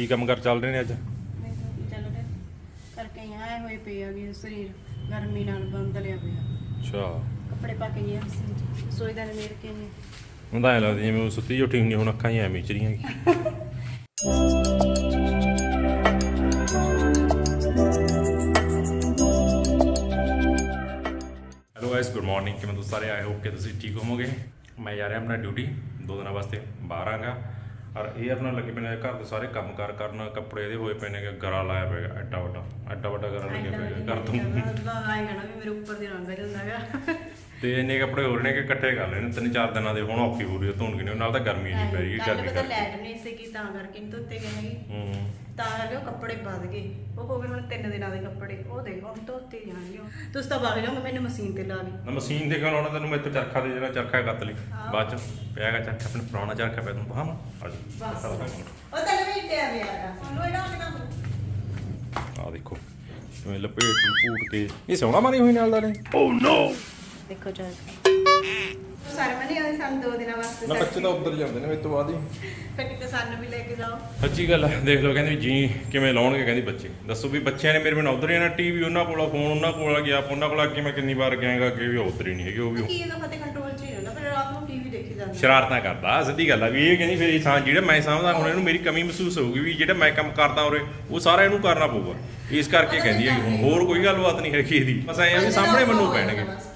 ਕੀ ਕੰਮ ਕਰ ਚੱਲ ਰਹੇ ਨੇ ਅੱਜ? ਚੱਲ ਰਿਹਾ। ਕਰਕੇ ਆਏ ਹੋਏ ਪਏ ਆ ਵੀ ਸਰੀਰ। ਗਰਮੀ ਨਾਲ ਬੰਦ ਲਿਆ ਪਿਆ। ਅੱਛਾ। ਕੱਪੜੇ ਪਾ ਕੇ ਗਿਆ ਸੋਈ ਦਾ ਮੇਰ ਕੇ ਨੇ ਹੁੰਦਾ ਐ ਲੱਗਦਾ ਜਿਵੇਂ ਉਹ ਸੁੱਤੀ ਉੱਠੀ ਹੁੰਦੀ ਹੁਣ ਅੱਖਾਂ ਹੀ ਐਵੇਂ ਚਰੀਆਂ ਹੈਲੋ ਗਾਇਸ ਗੁੱਡ ਮਾਰਨਿੰਗ ਕਿਵੇਂ ਤੁਸੀਂ ਸਾਰੇ? ਆਏ ਹੋਪ ਕਿ ਤੁਸੀਂ ਠੀਕ ਹੋਵੋਗੇ। ਮੈਂ ਜਾ ਰਿਹਾ ਆਪਣਾ ਡਿਊਟੀ ਦੋ ਦਿਨਾਂ ਵਾਸਤੇ ਬਾਹਰ ਆਂਗਾ। ਔਰ ਇਹ ਆਪਣਾ ਲੱਗੇ ਪਏ ਘਰ ਦੇ ਸਾਰੇ ਕੰਮ ਕਾਰ ਕਰਨ, ਕੱਪੜੇ ਇਹਦੇ ਹੋਏ ਪਏ ਨੇ ਕਿ ਗਰਾ ਲਾਇਆ ਪਿਆ ਐਡਾ ਵੱਡਾ ਐਡਾ ਵੱਡਾ ਗਰਾ ਲੱਗਿਆ ਪਿਆ ਘਰ ਤੋਂ। ਆਏ ਗਣਾ ਵੀ ਮੇਰੇ ਉੱਪਰ ਦੀ ਰੰਗ ਜਾਂਦਾਗਾ ਤੇ ਇੰਨੇ ਕੱਪੜੇ ਹੋ ਰਹੇ ਨੇ ਕਿ ਇਕੱਠੇ ਕਰ ਲੈਣੇ ਤਿੰਨ ਚਾਰ ਦਿਨਾਂ ਦੇ ਹੁਣ ਔਖੀ ਹੋ ਰਹੀ ਹੈ ਧੋਣ ਕਿਨੇ ਨਾਲ ਤਾਂ ਗਰਮੀ ਨਹੀਂ ਪੈ ਰਹੀ ਗਰਮੀ ਕਰਕੇ। ਲੈਟ ਨਹੀਂ ਸੀ ਕਿ ਤਾਂ ਕਰਕੇ ਨਹੀਂ ਧੋਤੇ ਗਏ ਹੈਗੇ। ਹੂੰ। ਤਾਂ ਕਰਕੇ ਉਹ ਕੱਪੜੇ ਵੱਧ ਗਏ। ਉਹ ਹੋ ਗਏ ਹੁਣ ਤਿੰਨ ਦਿਨਾਂ ਦੇ ਕੱਪੜੇ ਉਹ ਦੇਖੋ ਹੁਣ ਧੋਤੇ ਜਾਣਗੇ। ਤੁਸੀਂ ਤਾਂ ਵਗ ਜਾਓਗੇ ਮੈਨੂੰ ਮਸ਼ੀਨ ਤੇ ਲਾ ਲਈ। ਨਾ ਮਸ਼ੀਨ ਦੇ ਖਲਾਉਣਾ ਤੈਨੂੰ ਮੈਂ ਇੱਥੇ ਚਰਖਾ ਦੇ ਜਿਹੜਾ ਚਰਖਾ ਕੱਤ ਲਈ। ਬਾਅਦ ਚ ਪਿਆਗਾ ਚਰਖਾ ਆਪਣੇ ਪੁਰਾਣਾ ਚਰਖਾ ਪਿਆ ਤੈਨੂੰ ਬਾਹਾਂ ਆ ਜਾ। ਬਸ। ਉਹ ਤਾਂ ਵੀ ਟਿਆ ਗਿਆ ਉਹਨੂੰ ਇਹਦਾ ਆ ਦੇਖੋ ਜਿਵੇਂ ਲਪੇਟ ਲਪੂਟ ਕੇ ਇਹ ਸੋਹਣਾ ਮਾਰੀ ਹੋਈ ਨਾਲ ਦਾ ਨੇ। ਓ ਨੋ ਦੇਖੋ ਚਾਹ ਸਰਮਨੀ ਆਏ ਸਾਨੂੰ ਦੋ ਦਿਨਾਂ ਵਾਸਤੇ ਨਾ ਬੱਚੇ ਤਾਂ ਉੱਧਰ ਜਾਂਦੇ ਨੇ ਮੇਰੇ ਤੋਂ ਬਾਅਦ ਹੀ। ਫਿਰ ਕਿਤੇ ਸਾਨੂੰ ਵੀ ਲੈ ਕੇ ਜਾਓ। ਸੱਚੀ ਗੱਲ ਹੈ ਦੇਖ ਲਓ ਕਹਿੰਦੀ ਜੀ ਕਿਵੇਂ ਲਾਉਣਗੇ ਕਹਿੰਦੀ ਬੱਚੇ। ਦੱਸੋ ਵੀ ਬੱਚਿਆਂ ਨੇ ਮੇਰੇ ਬਿਨਾਂ ਉਧਰ ਨਾ ਟੀਵੀ ਉਹਨਾਂ ਕੋਲ ਫੋਨ ਉਹਨਾਂ ਕੋਲ ਗਿਆ ਉਹਨਾਂ ਕੋਲ ਅੱਗੇ ਮੈਂ ਕਿੰਨੀ ਵਾਰ ਗਿਆਗਾ ਅੱਗੇ ਵੀ ਉਧਰ ਹੀ ਨਹੀਂ ਹੈਗੇ ਉਹ ਵੀ ਕੀ ਇਹਦਾ ਫਤੇ ਕੰਟਰੋਲ ਚ ਹੀ ਰਹਿੰਦਾ ਫਿਰ ਰਾਤ ਨੂੰ ਟੀਵੀ ਦੇਖੀ ਜਾਂਦਾ। ਸ਼ਰਾਰਤਾਂ ਕਰਦਾ ਸਿੱਧੀ ਗੱਲ ਆ ਵੀ ਇਹ ਕਹਿੰਦੀ ਫਿਰ ਇਹ ਸਾਂ ਜਿਹੜਾ ਮੈਂ ਸਮਝਦਾ ਹੁਣ ਇਹਨੂੰ ਮੇਰੀ ਕਮੀ ਮਹਿਸੂਸ ਹੋਊਗੀ ਵੀ ਜਿਹੜਾ ਮੈਂ ਕੰਮ ਕਰਦਾ ਉਰੇ ਉਹ ਸਾਰਾ ਇਹਨੂੰ ਕਰਨਾ ਪਊਗਾ। ਇਸ ਕਰਕੇ ਕਹਿੰਦੀ ਹੈ ਹੁਣ ਹੋਰ ਕੋਈ ਗੱਲਬਾਤ ਨਹੀਂ ਹੈਗੀ ਇਹਦੀ। ਬਸ ਐਂ ਆ ਵੀ ਸਾਹਮਣੇ ਮੈਨੂੰ ਪੈਣਗੇ। ਫਤੇ ਫਤੇ ਦਾ ਅੱਖਾਂ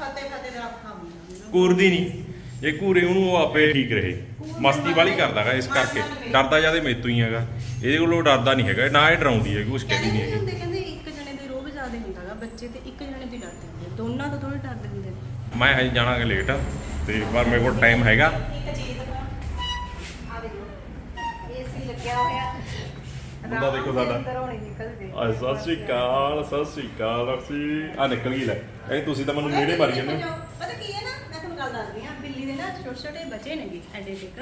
ਕੂਰਦੀ ਨਹੀਂ। ਜੇ ਕੂਰੇ ਉਹਨੂੰ ਉਹ ਆਪੇ ਠੀਕ ਰਹੇ। ਮਸਤੀ ਵਾਲੀ ਕਰਦਾਗਾ ਇਸ ਕਰਕੇ। ਡਰਦਾ ਜ਼ਿਆਦਾ ਮੇਤੋਂ ਹੀ ਹੈਗਾ। ਇਹਦੇ ਕੋਲੋਂ ਡਰਦਾ ਨਹੀਂ ਹੈਗਾ। ਨਾ ਇਹ ਡਰਾਉਂਦੀ ਹੈਗੀ ਕੁਛ ਕਹਿੰਦੀ ਕਹਿੰਦੇ ਨਹੀਂ ਹੈਗੀ। ਹੁੰਦੇ ਕਹਿੰਦੇ ਇੱਕ ਜਣੇ ਦੇ ਰੋਬ ਜ਼ਿਆਦਾ ਹੁੰਦਾਗਾ ਬੱਚੇ ਤੇ ਇੱਕ ਜਣੇ ਦੀ ਡਰਦੇ ਹੁੰਦੇ। ਦੋਨਾਂ ਤੋਂ ਥੋੜੇ ਡਰਦੇ ਹੁੰਦੇ ਨੇ। ਮੈਂ ਹਜੇ ਜਾਣਾਗਾ ਲੇਟ ਤੇ ਪਰ ਮੇਰੇ ਕੋਲ ਟਾਈਮ ਹੈਗਾ। ਆ ਏਸੀ ਲੱਗਿਆ ਹੋਇਆ। ਮੁੰਡਾ ਦੇਖੋ ਸਾਡਾ। ਅੰਦਰ ਹੋਣੀ ਨਿਕਲਦੇ ਆ ਸਤਿ ਸ਼੍ਰੀ ਅਕਾਲ ਸਤਿ ਸ਼੍ਰੀ ਅਕਾਲ ਅਸੀਂ ਆ ਨਿਕਲ ਗਈ ਲੈ। ਇਹ ਤੁਸੀਂ ਤਾਂ ਮੈਨੂੰ ਨੇੜੇ ਮਾਰੀ ਜਾਂਦੇ ਹੋ। ਪਤਾ ਕੀ ਹੈ ਨਾ ਮੈਂ ਗੱਲ ਦੱਸਦੀ ਆ ਬਿੱਲੀ ਦੇ ਨਾ ਛੋਟੇ ਛੋਟੇ ਬੱਚੇ ਨੇਗੇ ਐਡੇ ਟਿਕ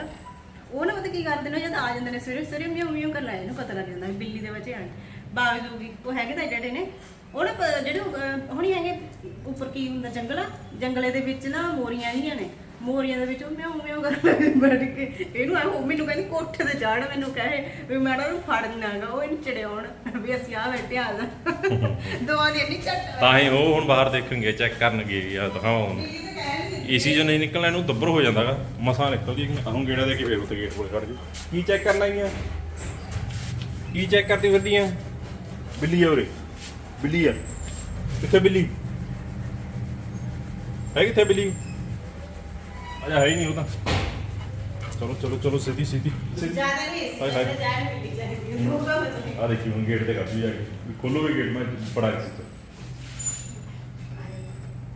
ਉਹ ਨਾ ਪਤਾ ਕੀ ਕਰਦੇ ਨੇ ਜਦ ਆ ਜਾਂਦੇ ਨੇ ਸਵੇਰੇ ਸਵੇਰੇ ਮਿਉ ਮਿਉ ਕਰ ਲਾਏ ਇਹਨੂੰ ਪਤਾ ਲੱਗ ਜਾਂਦਾ ਵੀ ਬਿੱਲੀ ਦੇ ਬੱਚੇ ਆਣ ਬਾਗ ਜੂਗੀ ਉਹ ਹੈਗੇ ਤਾਂ ਐਡੇ ਨੇ। ਉਹ ਨਾ ਪ- ਜਿਹੜੇ ਅਹ, ਹੁਣੀ ਹੈਗੇ ਉੱਪਰ ਕੀ ਹੁੰਦਾ ਜੰਗਲ? ਆ ਜੰਗਲੇ ਦੇ ਵਿੱਚ ਨਾ ਮੋਰੀਆਂ ਜੀਆਂ ਨੇ। ਮੋਰੀਆਂ ਦੇ ਵਿੱਚ ਉਹ ਮਿਉ ਮਿਉ ਕਰ ਬੈਠ ਕੇ। ਇਹਨੂੰ ਆ ਉਹ ਮੈਨੂੰ ਕਹਿੰਦੀ ਕੋਠੇ ਤੇ ਚੜ ਮੈਨੂੰ ਕਹੇ ਵੀ ਮੈਡਮ ਨੂੰ ਫੜਨਾਗਾ ਉਹ ਇਹਨੂੰ ਚੜਿਆਉਣ। ਵੀ ਅਸੀਂ ਆ ਬੈਠੇ ਆ ਜਾ ਦੋਵਾਂ ਦੀ ਨਹੀਂ ਚੱਟ ਤਾਂ ਹੀ ਉਹ ਹੁਣ ਬਾਹਰ ਦੇਖਣਗੇ ਚੈੱਕ ਕਰਨਗੇ ਆ ਦਿਖਾਉਣ ਏਸੀ ਜੋ ਨਹੀਂ ਨਿਕਲਣਾ ਇਹਨੂੰ ਦੱਬਰ ਹੋ ਜਾਂਦਾਗਾ। ਮਸਾਂ ਨਿਕਲਦੀ ਹੈ ਹੁਣ ਗੇੜਾ ਦੇ ਕੇ ਫੇਰ ਉੱਤੇ ਗੇਟ ਕੋਲ ਖੜ ਜੀ ਕੀ ਚੈੱਕ ਕਰਨ ਆਈਆਂ ਕੀ ਚੈੱਕ ਕਰਦੀ ਫਿਰਦੀਆਂ? ਬਿੱਲੀ ਆ ਉਰੇ। ਬਿੱਲੀ ਆ। ਕਿੱਥੇ ਬਿੱਲੀ? ਹੈ ਕਿੱਥੇ ਬਿੱਲੀ? ਅਜਾ ਹੈ ਹੀ ਨਹੀਂ ਉਹ ਤਾਂ। ਚਲੋ ਚਲੋ ਚਲੋ ਸਿੱਧੀ ਸਿੱਧੀ। ਸਿੱਧੀ ਜ਼ਿਆਦਾ ਨਹੀਂ ਹਾਏ ਹਾਏ। ਬਚਣੀ ਆ ਦੇਖੀ ਹੁਣ ਗੇਟ ਤੇ ਕੱਢ ਆ ਕੇ। ਖੋਲੋ ਵੀ ਗੇਟ ਮੈਂ ਪੜਾ ਸੀ।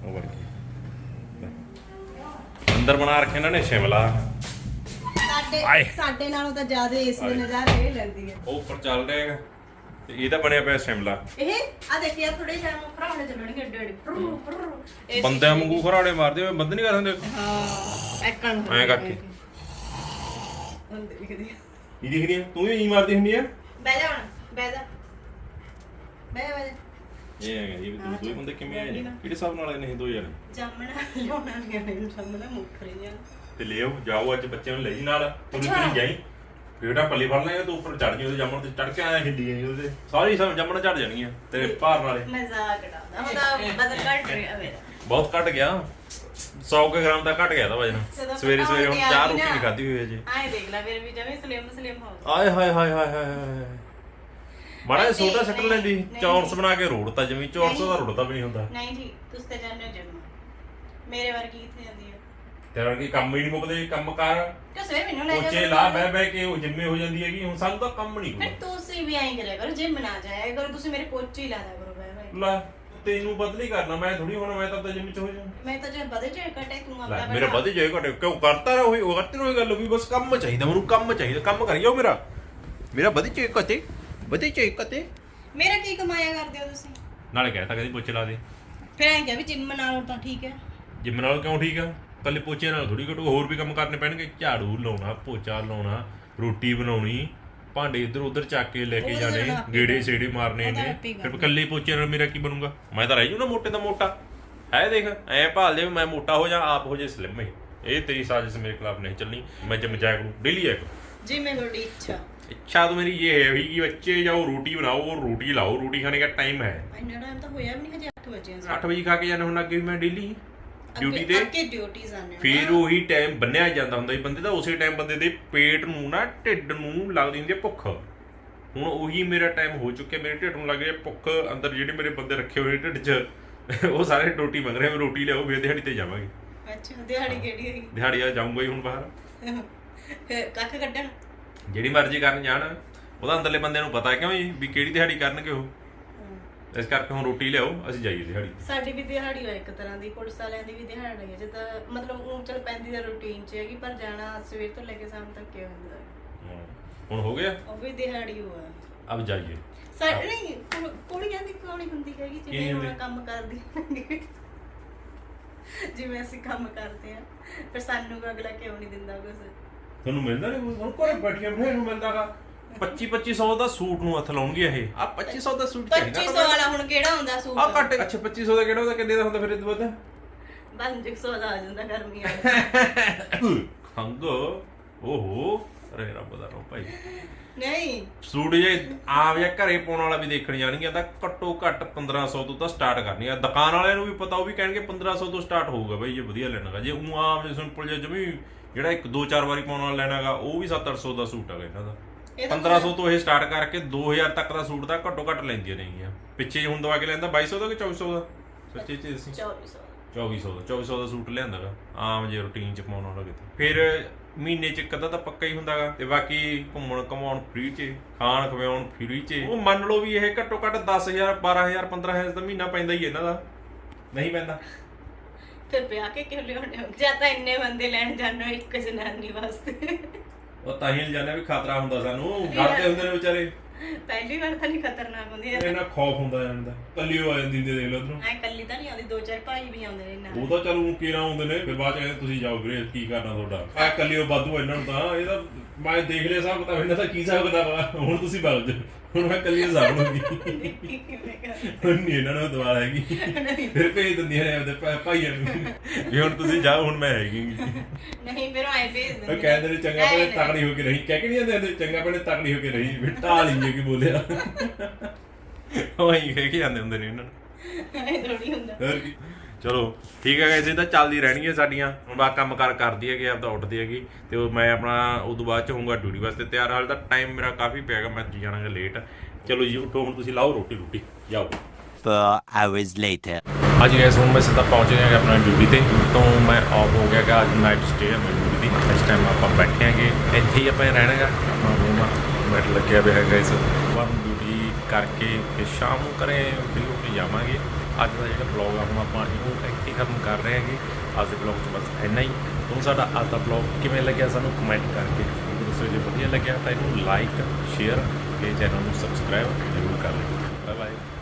ਉਹ ਵੜ ਕੇ ਅੰਦਰ ਬਣਾ ਰੱਖੇ ਇਹਨਾਂ ਨੇ ਸ਼ਿਮਲਾ। ਸਾਡੇ ਆਏ। ਸਾਡੇ ਨਾਲੋਂ ਤਾਂ ਜ਼ਿਆਦਾ ਇਸ ਦੇ ਆਏ। ਨਜ਼ਾਰੇ ਇਹ ਲੈਂਦੀ ਹੈ। ਉਹ ਉੱਪਰ ਚੱਲ ਰਿਹਾ ਹੈਗਾ। ਤੇ ਇਹਦਾ ਬਣਿਆ ਪਿਆ ਸ਼ਿਮਲਾ। ਇਹ? ਆ ਦੇਖਿਆ ਥੋੜੇ ਜਿਹਾ ਫਰਾਉਣੇ ਚੱਲਣਗੇ ਏਡੇ ਏਡੇ। ਪ੍ਰੂ ਪ੍ਰੂ ਇਹ ਬੰਦਿਆਂ ਵਾਂਗੂ ਖਰਾੜੇ ਮਾਰਦੇ ਹੋਏ ਬੰਦ ਨਹੀਂ ਕਰ ਸਕਦੇ ਹਾਂ ਐਕਣ ਐਂ ਕਰਕੇ। ਹੁਣ ਦੇਖਦੀ ਆ। ਕੀ ਦਿਖਦੀ ਆ? ਤੂੰ ਵੀ ਇਹੀ ਮਾਰਦੀ ਹੁੰਦੀ ਆ? ਬਹਿ ਜਾ ਹੁਣ ਬਹਿ ਜਾ। ਬਹਿ ਜਾ, ਬਹਿ ਜਾ। ਇਹ ਹੈਗਾ ਜੀ ਵੀ ਦੋ ਦੋ ਬੰਦੇ ਕਿਵੇਂ ਆਏ ਨੇ। ਕਿਹੜੇ ਹਿਸਾਬ ਨਾਲ ਆਏ ਨੇ ਇਹ ਦੋ ਜਣੇ ਜਾਮਣਾ ਲਿਆਉਣਾ ਨਹੀਂ ਨੇ ਜਾਮਣਾ ਰਹੀਆਂ ਤੇ ਲਿਓ ਜਾਓ ਅੱਜ ਬੱਚਿਆਂ ਨੂੰ ਲੈ ਜੀ ਨਾਲ। ਤੁਰੀ ਤੁਰੀ ਜਾਈ। ਫੇੜਾ ਪੱਲੀ ਫੜ ਲੈ ਤੂੰ ਉੱਪਰ ਚੜ ਜੀ ਉਹਦੇ ਜੰਮਣ ਤੇ ਚੜ ਕੇ ਆਇਆ ਹਿੱਲੀ ਗਈ ਉਹਦੇ। ਸਾਰੀ ਸਭ ਜੰਮਣ ਚੜ ਜਾਣਗੀਆਂ ਤੇਰੇ ਭਾਰ ਨਾਲੇ ਮਜ਼ਾਕ ਉਡਾਉਂਦਾ ਉਹਦਾ ਬਦਲ ਘਟ ਰਿਹਾ ਮੇਰਾ। ਬਹੁਤ ਘਟ ਗਿਆ। 100 ਕੁ ਗ੍ਰਾਮ ਦਾ ਘਟ ਗਿਆ ਦਾ ਵਜਨ ਸਵੇਰੇ ਸਵੇਰੇ ਹੁਣ ਹੋ ਚਾਰ ਵੀ ਰੋਟੀ। ਨਹੀਂ ਖਾਧੀ ਹੋਈ ਅਜੇ ਆਏ ਦੇਖ ਲੈ ਫਿਰ ਵੀ ਜਮੇ ਸਲਿਮ ਸਲਿਮ ਹੋ ਆਏ ਹਾਏ ਹਾਏ ਹਾਏ ਹਾਏ। ਹਾਏ ਮਾੜਾ ਜਿਹਾ ਨਹੀਂ, ਸੋਡਾ ਸੱਟ ਨਹੀਂ, ਲੈਂਦੀ। ਨਹੀਂ। ਚੌਰਸ ਬਣਾ ਕੇ ਰੋੜਤਾ ਜਮੀ ਚੌਰਸ ਦਾ ਰੋੜਦਾ ਵੀ ਨਹੀਂ ਹੁੰਦਾ। ਨਹੀਂ ਜੀ ਤੁਸੀਂ ਤੇ ਜਾਣਦੇ ਹੋ ਜਨਮ ਮੇਰੇ ਵਰਗੀ ਕਿੱਥੇ ਜਾਂਦੀ ਹੈ ਤੇਰਾ ਕੀ ਕੰਮ ਹੀ ਨਹੀਂ ਮੁੱਕਦੇ ਕੰਮ ਕਰ। ਕਿ ਸਵੇਰ ਮੈਨੂੰ ਲੈ ਜਾਓ ਪੋਚੇ ਲਾ ਬਹਿ ਬਹਿ ਕੇ ਉਹ ਜਿੰਮੇ ਹੋ ਜਾਂਦੀ ਹੈਗੀ ਹੁਣ ਸਾਨੂੰ ਤਾਂ ਕੰਮ ਨਹੀਂ ਫਿਰ ਤੁਸੀਂ ਵੀ ਐਂ ਕਰਿਆ ਕਰੋ ਜਿਮ ਨਾ ਜਾਇਆ ਕਰੋ ਤੁਸੀਂ ਮੇਰੇ ਹੀ ਲਾ ਦਿਆ ਕਰੋ ਬੈ ਬੈ ਲੈ ਤੈਨੂੰ ਬਦਲੀ ਕਰਨਾ ਮੈਂ ਥੋੜੀ ਹੁਣ ਮੈਂ ਤਾਂ ਤਾਂ ਜਿੰਮ ਚ ਹੋ ਜਾ ਮੈਂ ਤਾਂ ਜੇ ਬਦੇ ਜੇ ਕਟੇ ਤੂੰ ਲੈ ਆਪਣਾ ਮੇਰੇ ਵਧੇ ਜਾਏ ਘਟੇ ਕਿਉਂ ਕਰਤਾ ਰਹਾ ਹੋਈ ਉਹ ਕਰਤੀ ਰਹੀ ਗੱਲ ਵੀ ਬਸ ਕੰਮ ਚਾਹੀਦਾ ਮੈਨੂੰ ਕੰਮ ਚਾਹੀਦਾ ਕੰਮ ਕਰੀ ਜਾਓ ਮੇਰਾ। ਮੇਰਾ ਵਧੇ ਚਾਹੇ ਕਤੇ ਵਧੇ ਚਾਹੇ ਕਤੇ ਮੇਰਾ ਕੀ ਕਮਾਇਆ ਕਰਦੇ ਹੋ ਤੁਸੀਂ? ਨਾਲੇ ਕਹਿਤਾ ਕਦੀ ਪੋਚੇ ਲਾ ਦੇ। ਫਿਰ ਐਂ ਕਿਹਾ ਵੀ ਜਿਮ ਨਾਲੋਂ ਤਾਂ ਠੀਕ ਹੈ। ਜਿੰਮ ਨਾਲ ਕਿਉਂ ਠੀਕ ਆ? ਕੱਲੇ ਪੋਚੇ ਨਾਲ ਥੋੜੀ ਘਟੂ ਹੋਰ ਵੀ ਕੰਮ ਕਰਨੇ ਪੈਣਗੇ। ਝਾੜੂ ਲਾਉਣਾ ਪੋਚਾ ਲਾਉਣਾ ਰੋਟੀ ਬਣਾਉਣੀ ਭਾਂਡੇ ਇੱਧਰ ਉੱਧਰ ਚੱਕ ਕੇ ਲੈ ਕੇ ਉਹ ਤਾਂ ਜਾਣੇ ਆਪੇ ਗੇੜੇ ਸੇੜੇ ਮਾਰਨੇ ਉਹ ਤਾਂ ਨੇ। ਆਪੇ ਫਿਰ। ਕੱਲੇ ਪੋਚੇ ਨਾਲ ਮੇਰਾ ਕੀ ਬਣੂਗਾ? ਮੈਂ ਤਾਂ ਰਹਿ ਜੂ ਨਾ ਮੋਟੇ ਦਾ ਮੋਟਾ। ਹੈ ਦੇਖ ਐ ਭਾਲਦੇ ਵੀ ਮੈਂ ਮੋਟਾ ਹੋ ਜਾ ਆਪ ਹੋ ਜੇ ਸਲਿਮ ਹੀ। ਇਹ ਤੇਰੀ ਸਾਜ਼ਿਸ਼ ਮੇਰੇ ਖਿਲਾਫ ਨਹੀਂ ਚੱਲਣੀ। ਮੈਂ ਜਿੰਮ ਜਾਇਆ ਕਰੂੰ ਡੇਲੀ ਆਇਆ ਕਰੂੰ। ਜਿਵੇਂ ਤੁਹਾਡੀ ਇੱਛਾ। ਇੱਛਾ ਤਾਂ ਮੇਰੀ ਇਹ ਹੈ ਵੀ ਕਿ ਬੱਚੇ ਜਾਓ ਰੋਟੀ ਬਣਾਓ और रोटी लाओ रोटी खाने का टाइम है ਇੰਨਾ ਟਾਈਮ ਤਾਂ ਹੋਇਆ ਵੀ ਨਹੀਂ ਹਜੇ 8 ਵਜੇ ਆ 8 ਵਜੇ ਖਾ ਕੇ ਜਾਣਾ ਹੁਣ ਅੱਗੇ ਵੀ ਮੈਂ ਡੇਲੀ ਡਿਊਟੀ ਤੇ ਅੱਗੇ ਡਿਊਟੀਆਂ ਆਨੇ ਫਿਰ ਉਹੀ ਟਾਈਮ ਬੰਨਿਆ ਜਾਂਦਾ ਹੁੰਦਾ ਸੀ ਬੰਦੇ ਦਾ ਉਸੇ ਟਾਈਮ ਬੰਦੇ ਦੇ ਪੇਟ ਨੂੰ ਨਾ ਢਿੱਡ ਨੂੰ ਲੱਗਦੀ ਹੁੰਦੀ ਹੈ ਭੁੱਖ ਹੁਣ ਉਹੀ ਮੇਰਾ ਟਾਈਮ ਹੋ ਚੁੱਕਿਆ ਮੇਰੇ ਢਿੱਡ ਨੂੰ ਲੱਗ ਰਿਹਾ ਭੁੱਖ ਅੰਦਰ ਜਿਹੜੇ ਮੇਰੇ ਬੰਦੇ ਰੱਖੇ ਹੋਏ ਢਿੱਡ 'ਚ ਉਹ ਸਾਰੇ ਰੋਟੀ ਮੰਗ ਰਹੇ ਆ, ਰੋਟੀ ਲਿਆਓ ਫਿਰ ਦਿਹਾੜੀ ਤੇ ਜਾਵਾਂਗੇ ਅੱਛਾ ਦਿਹਾੜੀ ਕਿਹੜੀ ਹੋਈ ਦਿਹਾੜੀ ਆ ਜਾਊਂਗਾ ਹੀ ਹੁਣ ਬਾਹਰ ਫਿਰ ਕੱਖ ਕੱਢਣ ਜਿਹੜੀ ਮਰਜ਼ੀ ਕਰਨ ਜਾਣ ਉਹਦਾ ਅੰਦਰਲੇ ਬੰਦੇ ਨੂੰ ਪਤਾ ਕਿਉਂ ਜੀ ਵੀ ਕਿਹੜੀ ਦਿਹਾੜੀ ਕਰਨਗੇ ਉਹ ਇਸ ਕਰਕੇ ਹੁਣ ਰੋਟੀ ਲਿਆਓ ਅਸੀਂ ਜਾਈਏ ਦਿਹਾੜੀ ਸਾਡੀ ਵੀ ਦਿਹਾੜੀ ਹੋਇਆ ਇੱਕ ਤਰ੍ਹਾਂ ਦੀ ਪੁਲਿਸ ਵਾਲਿਆਂ ਦੀ ਵੀ ਦਿਹਾੜੀ ਹੈ ਜਿੱਦਾਂ ਮਤਲਬ ਉਹ ਚਲ ਪੈਂਦੀ ਦਾ ਰੂਟੀਨ ਚ ਹੈਗੀ ਪਰ ਜਾਣਾ ਸਵੇਰ ਤੋਂ ਲੈ ਕੇ ਸ਼ਾਮ ਤੱਕ ਕਿਉਂ ਹੁੰਦਾ ਹੈ। ਹਾਂ। ਹੁਣ ਹੋ ਗਿਆ ਉਹ ਵੀ ਦਿਹਾੜੀ ਹੋਆ ਅਬ ਜਾਈਏ ਸਾਡੇ ਨਹੀਂ ਕੁੜ- ਕੁੜੀਆਂ ਦੀ ਕਹਾਣੀ ਹੁੰਦੀ ਹੈਗੀ ਕੀ ਜਿਵੇਂ? ਹੁਣ ਕੰਮ ਕਰਦੀ। ਜਿਵੇਂ ਅਸੀਂ ਕੰਮ ਕਰਦੇ ਆ ਫਿਰ ਸਾਨੂੰ ਅਗਲਾ ਕਿਉਂ ਨਹੀਂ ਦਿੰਦਾ ਕੁਝ ਤੁਹਾਨੂੰ ਮਿਲਦਾ ਨਹੀਂ ਹੁਣ ਕੋਲੇ ਬੈਠੀਆਂ ਬਿਠਾਈਆਂ ਨੂੰ ਮਿਲਦਾਗਾ 25 2500 ਦਾ ਸੂਟ ਨੂੰ ਹੱਥ ਲਾਉਣਗੇ ਇਹ। ਆ 2500 ਦਾ ਸੂਟ 2500 ਵਾਲਾ ਹੁਣ ਕਿਹੜਾ ਹੁੰਦਾ ਸੂਟ? ਆ ਘੱਟ ਅੱਛਾ 2500 ਦਾ ਕਿਹੜਾ ਉਹਦਾ ਕਿੰਨੇ ਦਾ ਹੁੰਦਾ ਫਿਰ ਇਹ ਤੋਂ ਵੱਧ 500 ਦਾ ਆ ਜਾਂਦਾ ਗਰਮੀਆਂ ਦਾ ਖੰਗ ਓਹੋ ਅਰੇ ਰੱਬ ਦਾ ਰੋ ਭਾਈ। ਨਹੀਂ। ਸੂਟ ਜੇ ਆਪ ਜਾਂ ਘਰੇ ਪਾਉਣ ਵਾਲਾ ਵੀ ਦੇਖਣ ਜਾਣਗੇ ਤਾਂ ਘੱਟੋ ਘੱਟ 1500 ਤੋਂ ਤਾਂ ਸਟਾਰਟ ਕਰਨੀ ਆ ਦੁਕਾਨ ਵਾਲਿਆਂ ਨੂੰ ਵੀ ਪਤਾ ਉਹ ਵੀ ਕਹਿਣਗੇ 1500 ਤੋਂ ਸਟਾਰਟ ਹੋਊਗਾ ਬਈ ਜੇ ਵਧੀਆ ਲੈਣਾਗਾ। ਜੇ ਉਹ ਆਮ ਜੇ ਸਿੰਪਲ ਜਿਹਾ ਜਮੀ ਜਿਹੜਾ ਇੱਕ ਦੋ ਚਾਰ ਵਾਰੀ ਪਾਉਣ ਵਾਲਾ ਲੈਣਾਗਾ ਉਹ ਵੀ 700 ਦਾ ਸੂਟ ਹੈਗਾ ਇਹਨਾਂ ਦਾ। ਇਹ ਤਾਂ 1500 ਤੋਂ ਇਹ ਸਟਾਰਟ ਕਰਕੇ 2000 ਤੱਕ ਦਾ ਸੂਟ ਦਾ ਘੱਟੋ ਘੱਟ ਲੈਂਦੀਆਂ ਨੇਗੀਆਂ ਪਿੱਛੇ ਹੁਣ ਦਵਾ ਕੇ ਲੈਂਦਾ 2200 ਦਾ ਕਿ 2400 ਦਾ? ਸੱਚੇ ਚ ਅਸੀਂ 2400 2400 ਦਾ। 2400 ਦਾ ਸੂਟ ਲਿਆਂਦਾਗਾ। ਆਮ ਜੇ ਰੁਟੀਨ ਚ ਪਾਉਣ ਵਾਲਾ ਕਿਤੇ। ਫਿਰ ਮਹੀਨੇ ਚ ਅੱਧਾ ਤਾਂ ਪੱਕਾ ਹੀ ਹੁੰਦਾਗਾ। ਤੇ ਬਾਕੀ ਘੁੰਮਣ ਕਮਾਉਣ ਫ੍ਰੀ ਚ ਖਾਣ ਖਵਾਉਣ ਫ੍ਰੀ ਚ। ਉਹ ਮੰਨ ਲਓ ਵੀ ਇਹ ਘੱਟੋ ਘੱਟ 10000 12000 15000 ਦਾ ਮਹੀਨਾ ਪੈਂਦਾ ਹੀ ਇਹਨਾਂ ਦਾ। ਨਹੀਂ ਪੈਂਦਾ। ਫਿਰ ਵਿਆਹ ਕੇ ਕਿਉਂ ਲਿਆਉਣੇ ਹੋ? ਜਾਂ ਤਾਂ ਇੰਨੇ ਬੰਦੇ ਲੈਣ ਹੋ ਇੱਕ ਜਨਾਨੀ ਵਾਸਤੇ। ਉਹ ਤਾਂ ਹੀ ਜਾਣਿਆ ਵੀ ਖਤਰਾ ਹੁੰਦਾ ਸਾਨੂੰ। ਡਰਦੇ ਹੁੰਦੇ ਨੇ ਵਿਚਾਰੇ। ਪਹਿਲੀ ਵਾਰ ਤਾਂ ਨਹੀਂ ਖਤਰਨਾਕ ਹੁੰਦੀ। ਐ ਇਹਨਾਂ ਖੌਫ ਹੁੰਦਾ ਜਾਂਦਾ ਕੱਲੀ ਆ ਜਾਂਦੀ ਹੁੰਦੀ ਦੇਖ ਲਓ ਉਧਰੋਂ ਐ ਕੱਲੀ ਤਾਂ ਨਹੀਂ ਆਉਂਦੀ ਦੋ ਚਾਰ ਭਾਈ ਵੀ ਆਉਂਦੇ ਨੇ ਨਾਲ ਉਹ ਤਾਂ ਚਲ ਕਿਹੜਾ ਆਉਂਦੇ ਨੇ ਫਿਰ ਬਾਅਦ ਚ ਕਹਿੰਦੇ ਤੁਸੀਂ ਜਾਓ ਵੀਰੇ ਕੀ ਕਰਨਾ ਤੁਹਾਡਾ? ਆ ਕੱਲੀ ਉਹ ਵਾਧੂ ਇਹਨਾਂ ਨੂੰ ਤਾਂ ਇਹਦਾ ਮੈਂ ਦੇਖ ਲਿਆ ਹਿਸਾਬ ਕਿਤਾਬ ਇਹਨਾਂ ਦਾ ਕੀ ਹਿਸਾਬ ਕਿਤਾਬ ਆ? ਹੁਣ ਤੁਸੀਂ ਬਲ ਜਾ ਹੁਣ ਮੈਂ ਕੱਲੀ ਹਿਸਾਬ ਲੂੰਗੀ ਹੁਣ ਨਹੀਂ ਇਹਨਾਂ ਨੂੰ ਦਵਾ ਹੈਗੀ। ਫਿਰ ਭੇਜ ਦਿੰਦੀਆਂ ਨੇ ਆਪਦੇ ਭਾ- ਭਾਈਆਂ ਨੂੰ। ਵੀ ਹੁਣ ਤੁਸੀਂ ਜਾਓ ਹੁਣ ਮੈਂ ਹੈਗੀ ਨਹੀਂ ਫਿਰ ਆਏ ਭੇਜ ਦਿੰਦੇ ਉਹ ਕਹਿੰਦੇ ਨੇ ਚੰਗਾ ਭਲੇ। ਤਕੜੀ ਹੋ ਕੇ ਰਹੀ। ਕਹਿ ਕੇ ਨਹੀਂ ਜਾਂਦੇ ਚੰਗਾ ਭਲੇ ਤਕੜੀ ਹੋ ਕੇ ਰਹੀ। ਵੀ ਢਾਲ ਹੀ ਕੀ ਬੋਲਿਆ। ਉਹ ਹੀ ਕਹਿ ਕੇ ਜਾਂਦੇ ਹੁੰਦੇ ਨੇ ਇਹਨਾਂ ਨੂੰ। ਐ ਥੋੜੀ ਹੁੰਦਾ। ਹੋਰ ਕੀ। ਚਲੋ ਠੀਕ ਹੈ ਗਾਇਸ ਇਹ ਤਾਂ ਚੱਲਦੀ ਰਹਿਣੀ ਹੈ ਸਾਡੀਆਂ। ਹੁਣ ਬਾ ਕੰਮ ਕਾਰ ਕਰਦੀ ਹੈਗੀ ਆਪਦਾ ਉੱਠਦੀ ਹੈਗੀ। ਤੇ ਉਹ ਮੈਂ ਆਪਣਾ ਉਦੋਂ ਬਾਅਦ ਚ ਹੋਊਗਾ ਡਿਊਟੀ ਵਾਸਤੇ ਤਿਆਰ। ਹਾਲ ਦਾ ਟਾਈਮ ਮੇਰਾ ਕਾਫੀ ਪਿਆ ਹੈਗਾ ਮੈਂ ਜਾਣਾਗਾ ਲੇਟ ਚਲੋ ਜੀ ਉੱਠੋ ਹੁਣ ਤੁਸੀਂ ਲਾਓ ਰੋਟੀ ਰੋਟੀ ਜਾਓ। Four hours later. ਅੱਜ ਗਾਇਸ ਹੁਣ ਮੈਂ ਸਿੱਧਾ ਪਹੁੰਚ ਗਿਆ ਹੈਗਾ ਆਪਣਾ ਡਿਊਟੀ ਤੇ। ਤੋਂ ਮੈਂ ਆਫ ਹੋ ਗਿਆ ਹੈਗਾ ਅੱਜ ਨਾਈਟ ਸਟੇ ਹੈ ਮੇਰੀ ਡਿਊਟੀ ਦੀ। ਇਸ ਟਾਈਮ ਆਪਾਂ ਬੈਠੇ ਹਾਂਗੇ ਇੱਥੇ ਹੀ ਆਪਾਂ ਰਹਿਣਾਗਾ। ਆਪਣਾ ਰੂਮ ਆ ਬੈਠ ਲੱਗਿਆ ਪਿਆ ਹੈਗਾ ਇਸ। ਵਾਰ ਡਿਊਟੀ ਕਰਕੇ ਤੇ ਸ਼ਾਮ ਨੂੰ ਘਰੇ ਫ੍ਰੀ ਕੇ ਜਾਵਾਂਗੇ। ਅੱਜ ਦਾ ਜਿਹੜਾ ਬਲੌਗ ਆ, ਹੁਣ ਆਪਾਂ ਇਹਨੂੰ ਇੱਥੇ ਹੀ ਖਤਮ ਕਰ ਰਹੇ ਹਾਂਗੇ। ਅੱਜ ਦੇ ਬਲੌਗ 'ਚ ਬਸ ਇੰਨਾ ਹੀ। ਤੁਹਾਨੂੰ ਸਾਡਾ ਅੱਜ ਦਾ ਬਲੌਗ ਕਿਵੇਂ ਲੱਗਿਆ ਸਾਨੂੰ ਕਮੈਂਟ ਕਰਕੇ ਜ਼ਰੂਰ ਦੱਸੋ। ਜੇ ਵਧੀਆ ਲੱਗਿਆ ਤਾਂ ਇਹਨੂੰ ਲਾਈਕ ਸ਼ੇਅਰ ਤੇ ਚੈਨਲ ਨੂੰ ਸਬਸਕ੍ਰਾਈਬ ਜ਼ਰੂਰ ਕਰ ਲਿਓ। Bye bye